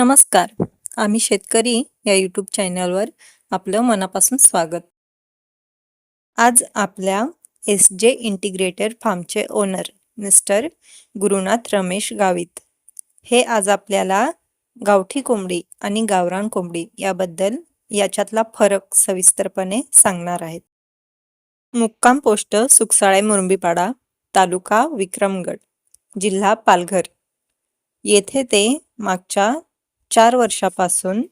नमस्कार. आम्ही शेतकरी या यूट्यूब चॅनलवर आपलं मनापासून स्वागत. आज आपल्या एस जे इंटिग्रेटेड फार्मचे ओनर मिस्टर गुरुनाथ रमेश गावित. हे आज आपल्याला गावठी कोंबडी आणि गावरान कोंबडी याबद्दल याच्यातला फरक सविस्तरपणे सांगणार आहेत. मुक्काम पोस्ट सुकसाळे मुरंबीपाडा तालुका विक्रमगड जिल्हा पालघर. येथे ते मागच्या चार वर्षापासून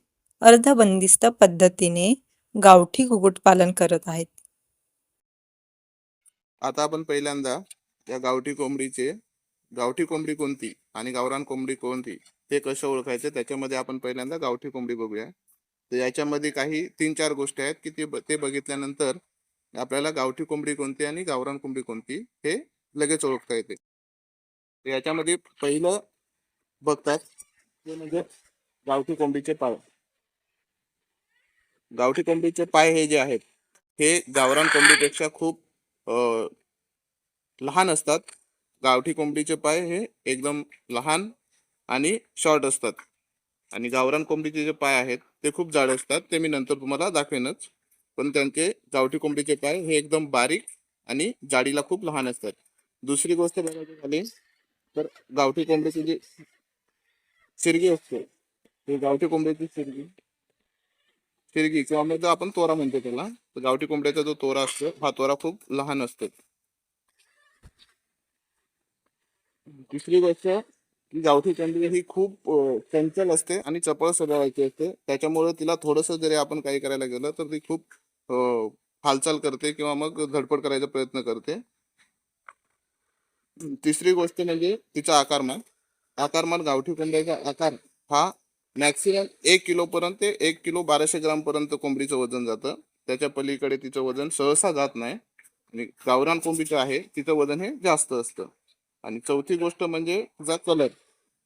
अर्धबंदिस्त पद्धतीने गावठी कुक्कुटपालन करत आहेत. आता आपण पहिल्यांदा या गावठी कोंबडीचे गावठी कोंबडी कोणती आणि गावरान कोंबडी कोणती ते कसं ओळखायचं त्याच्यामध्ये आपण पहिल्यांदा गावठी कोंबडी बघूया. तर याच्यामध्ये काही तीन चार गोष्टी आहेत की ते ते बघितल्यानंतर आपल्याला गावठी कोंबडी कोणती आणि गावरान कोंबडी कोणती हे लगेच ओळखता येते. याच्यामध्ये पहिलं बघतात ते म्हणजे गावठी कोंबडीचे पाय गावठी कोंबडीचे पाय हे जे आहेत हे गावरान कोंबडीपेक्षा खूप लहान असतात. गावठी कोंबडीचे पाय हे एकदम लहान आणि शॉर्ट असतात. आणि गावरान कोंबडीचे जे पाय आहेत ते खूप जाड असतात. ते मी नंतर तुम्हाला दाखवेनच. पण त्यांचे गावठी कोंबडीचे पाय हे एकदम बारीक आणि जाडीला खूप लहान असतात. दुसरी गोष्ट बघायची झाली तर गावठी कोंबडीची जी शिरगी असते गावठी कोंबड्याची शिरगी शिरगी किंवा मग आपण तोरा म्हणतो त्याला. तर गावठी कोंबड्याचा जो तोरा असतो हा तोरा खूप लहान असतो. तिसरी गोष्ट की गावठी कोंबडी ही खूप चंचल असते आणि चपळ स्वभावाची असते. त्याच्यामुळे तिला थोडस जरी आपण काही करायला गेलं तर ती खूप हालचाल करते किंवा मग धडपड करायचा प्रयत्न करते. तिसरी गोष्ट म्हणजे तिचा आकारमान. आकारमान गावठी कोंबड्याचा आकार हा मॅक्सिमम एक किलोपर्यंत ते एक किलो बाराशे ग्रामपर्यंत कोंबडीचं वजन जातं. त्याच्या पलीकडे तिचं वजन सहसा जात नाही. आणि गावरान कोंबडीचं आहे तिचं वजन हे जास्त असतं. आणि चौथी गोष्ट म्हणजे तिचा कलर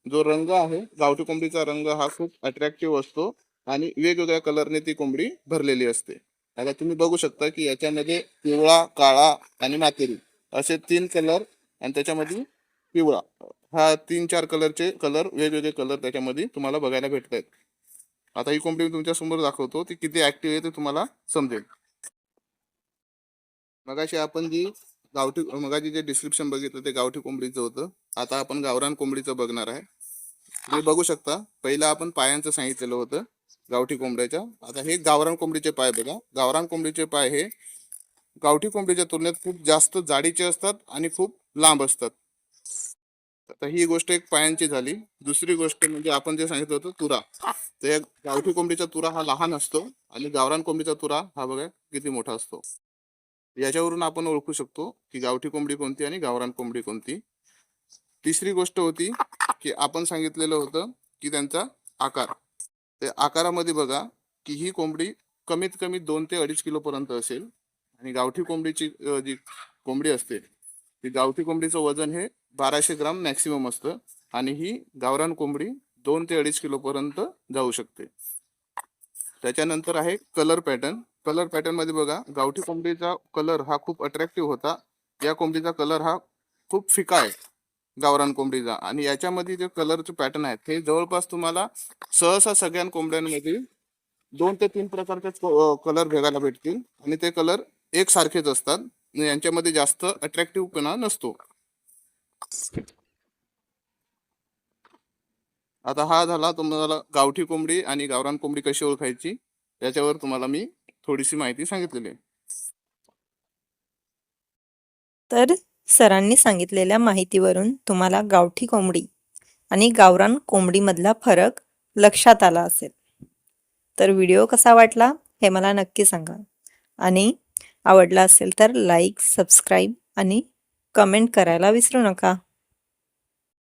जो रंग आहे गावठी कोंबडीचा रंग हा खूप अट्रॅक्टिव्ह असतो आणि वेगवेगळ्या कलरने ती कोंबडी भरलेली असते. आता तुम्ही बघू शकता की याच्यामध्ये पिवळा काळा आणि मातेरी असे तीन कलर आणि त्याच्यामध्ये पिवळा. हा तीन चार कलरचे कलर वेगवेगळे कलर त्याच्यामध्ये तुम्हाला बघायला भेटत आहेत आता ही कोंबडी मी तुमच्यासमोर दाखवतो ती किती ऍक्टिव्ह आहे ते तुम्हाला समजेल. मगाशी आपण जी गावठी मगाशी जे डिस्क्रिप्शन बघितलं ते गावठी कोंबडीचं होतं. आता आपण गावरान कोंबडीचं बघणार आहे. तुम्ही बघू शकता पहिला आपण पायांचं सांगितलेलं होतं गावठी कोंबड्याच्या. आता हे गावरान कोंबडीचे पाय बघा. गावरान कोंबडीचे पाय हे गावठी कोंबडीच्या तुलनेत खूप जास्त जाडीचे असतात आणि खूप लांब असतात. आता ही गोष्ट एक पायांची झाली. दुसरी गोष्ट म्हणजे आपण जे सांगितलं होतं तुरा. तर या गावठी कोंबडीचा तुरा हा लहान असतो आणि गावरान कोंबडीचा तुरा हा बघा किती मोठा असतो. याच्यावरून आपण ओळखू शकतो की गावठी कोंबडी कोणती आणि गावरान कोंबडी कोणती. तिसरी गोष्ट होती की आपण सांगितलेलं होतं की त्यांचा आकार. ते आकारामध्ये बघा की ही कोंबडी कमीत कमी दोन ते अडीच किलो पर्यंत असेल आणि गावठी कोंबडीची जी कोंबडी असते ती गावठी कोंबडीचं वजन हे बाराशे ग्राम मॅक्सिमम असतं आणि ही गावरान कोंबडी दोन ते अडीच किलोपर्यंत जाऊ शकते. त्याच्यानंतर आहे कलर पॅटर्न कलर पॅटर्नमध्ये बघा गावठी कोंबडीचा कलर हा खूप अट्रॅक्टिव्ह होता. या कोंबडीचा कलर हा खूप फिका आहे गावरान कोंबडीचा. आणि याच्यामध्ये जे कलरचे पॅटर्न आहेत हे जवळपास तुम्हाला सहसा सगळ्या कोंबड्यांमध्ये दोन ते तीन प्रकारचे कलर बघायला भेटतील. आणि ते कलर एकसारखेच असतात. यांच्यामध्ये जास्त अट्रॅक्टिव्हपणा नसतो. आता हा झाला तुम्हाला गावठी कोंबडी आणि गावरान कोंबडी कशी ओळखायची याच्यावर तुम्हाला मी थोडीशी माहिती सांगितलेली आहे. तर सरांनी सांगितलेल्या माहितीवरून तुम्हाला गावठी कोंबडी आणि गावरान कोंबडीमधला फरक लक्षात आला असेल. तर व्हिडिओ कसा वाटला हे मला नक्की सांगा. आणि आवडला असेल तर लाईक सबस्क्राईब आणि कमेंट करायला विसरू नका.